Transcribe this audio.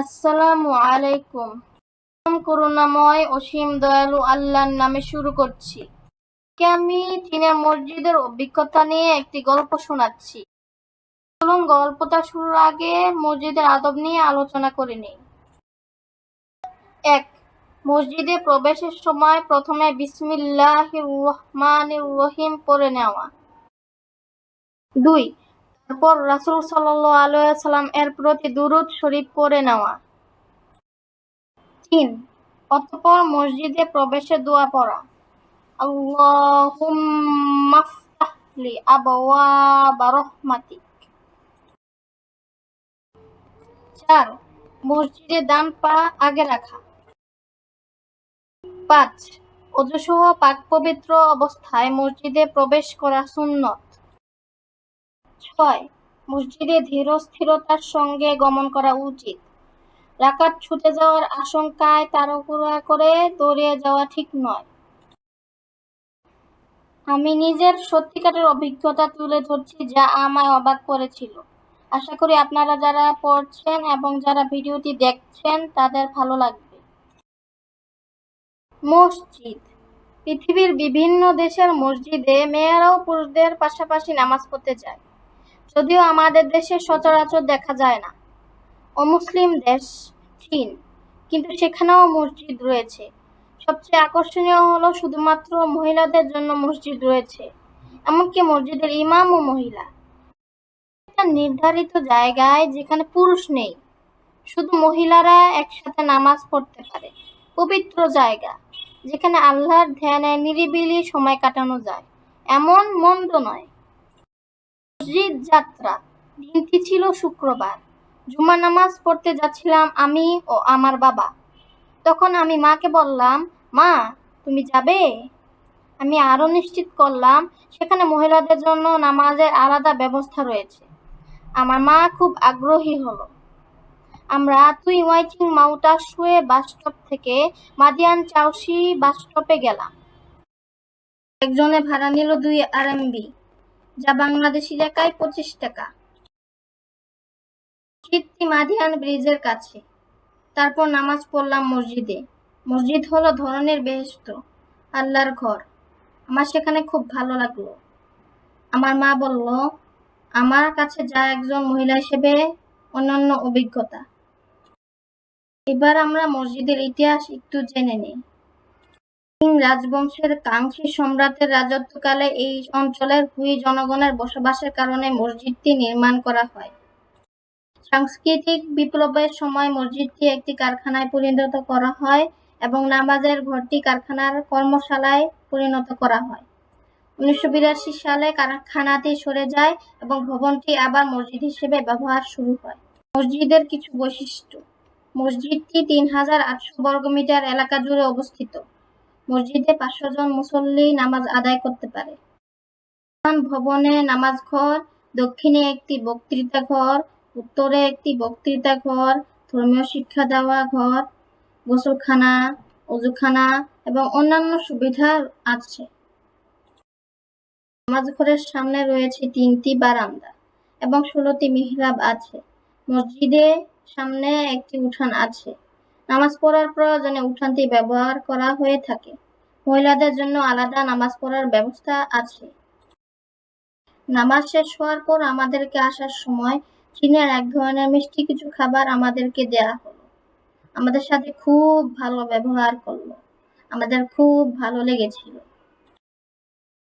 আসসালামু আলাইকুম। করুণাময় অসীম দয়ালু আল্লাহর নামে শুরু করছি। আমি চীনের মসজিদের অভিজ্ঞতা নিয়ে একটি গল্প শোনাচ্ছি। চলুন গল্পটা শুরুর আগে মসজিদের আদব নিয়ে আলোচনা করে নিই। এক, মসজিদে প্রবেশের সময় প্রথমে বিসমিল্লাহ রহমানির রহিম পড়ে নেওয়া। দুই তারপর রাসূল সাল্লাল্লাহু আলাইহি সাল্লাম এর প্রতি দুরূদ শরীফ পড়ে নেওয়া। তিন, অতঃপর মসজিদে প্রবেশে দোয়া পড়া। আল্লাহুম্মা ফতাহ লি আবওয়াবা চার, মসজিদে ডান পা আগে রাখা। পাঁচ, অজুসহ পাক পবিত্র অবস্থায় মসজিদে প্রবেশ করা সুন্নত। ছয় মসজিদে ধীর স্থিরতার সঙ্গে গমন করা উচিত। রাকাত ছুটে যাওয়ার আশঙ্কায় তাড়াহুড়া করে দৌড়িয়ে যাওয়া ঠিক নয়। আমি নিজের সত্যিকারের অভিজ্ঞতা তুলে ধরছি যা আমায় অবাক করেছিল। আশা করি আপনারা যারা পড়ছেন এবং যারা ভিডিওটি দেখছেন, তাদের ভালো লাগবে। মসজিদ। পৃথিবীর বিভিন্ন দেশের মসজিদে মেয়েরাও পুরুষদের পাশাপাশি নামাজ পড়তে যায়। যদিও আমাদের দেশে সচরাচর দেখা যায় না। অমুসলিম দেশ চীন, কিন্তু সেখানেও মসজিদ রয়েছে। সবচেয়ে আকর্ষণীয় হলো শুধুমাত্র মহিলাদের জন্য মসজিদ রয়েছে, এমনকি মসজিদের ইমামও মহিলা। একটা নির্ধারিত জায়গায় যেখানে পুরুষ নেই, শুধু মহিলারা একসাথে নামাজ পড়তে পারে। পবিত্র জায়গা, যেখানে আল্লাহর ধ্যানে নিরিবিলি সময় কাটানো যায়। এমন মন্দ নয় মসজিদ যাত্রা। দিনটি ছিল শুক্রবার। জুমা নামাজ পড়তে যাচ্ছিলাম আমি ও আমার বাবা। তখন আমি মাকে বললাম, মা, তুমি যাবে? আমি আরও নিশ্চিত করলাম, সেখানে মহিলাদের জন্য নামাজের আলাদা ব্যবস্থা রয়েছে। আমার মা খুব আগ্রহী হলো। আমরা তুই ওয়াইচিং মাউটা শুয়ে বাস স্টপ থেকে মাদিয়ান চাউসি বাস স্টপে গেলাম। একজনে ভাড়া নিল দুই আরএমবি। যা বাংলাদেশি টাকায় পঁচিশ টাকা। কীর্তি মাদিয়ান ব্রিজের কাছে। তারপর নামাজ পড়লাম মসজিদে। মসজিদ হলো ধরনের বেহেস্ত আল্লাহর ঘর। আমার সেখানে খুব ভালো লাগল। আমার মা বলল, আমার কাছে যা একজন মহিলা হিসেবে অন্যান্য অভিজ্ঞতা। এবার আমরা মসজিদের ইতিহাস একটু জেনে নিই। কিং রাজবংশের কাংসি সম্রাটের রাজত্বকালে এই অঞ্চলের হুই জনগণের বসবাসের কারণে মসজিদটি নির্মাণ করা হয়। সাংস্কৃতিক বিপ্লবের সময় মসজিদটি একটি কারখানায় পরিণত করা হয় এবং নামাজের ঘরটি কারখানার কর্মশালায় পরিণত করা হয়। উনিশশো বিরাশি সালে কারখানাটি সরে যায় এবং ভবনটি আবার মসজিদ হিসেবে ব্যবহার শুরু হয়। মসজিদের কিছু বৈশিষ্ট্য। মসজিদটি তিন হাজার আটশো বর্গমিটার এলাকা জুড়ে অবস্থিত। মসজিদে পাঁচশো জন মুসল্লি নামাজ আদায় করতে পারে। ভবনে নামাজ ঘর, দক্ষিণে একটি বক্তৃতা ঘর, উত্তরে একটি বক্তৃতা ঘর, ধর্মীয় শিক্ষা দেওয়া ঘর, গোসলখানা, অজুখানা এবং অন্যান্য সুবিধা আছে। নামাজ ঘরের সামনে রয়েছে তিনটি বারান্দা এবং ষোলোটি মিহরাব আছে। মসজিদে সামনে একটি উঠান আছে। নামাজ পড়ার প্রয়োজনে উঠানটি ব্যবহার করা হয়ে থাকে। মহিলাদের জন্য আলাদা নামাজ পড়ার ব্যবস্থা আছে। নামাজ শেষ হওয়ার পর আমাদেরকে আসার সময় চীনের এক ধরনের মিষ্টি কিছু খাবার আমাদেরকে দেয়া হলো। আমাদের সাথে খুব ভালো ব্যবহার করল। আমাদের খুব ভালো লেগেছিল।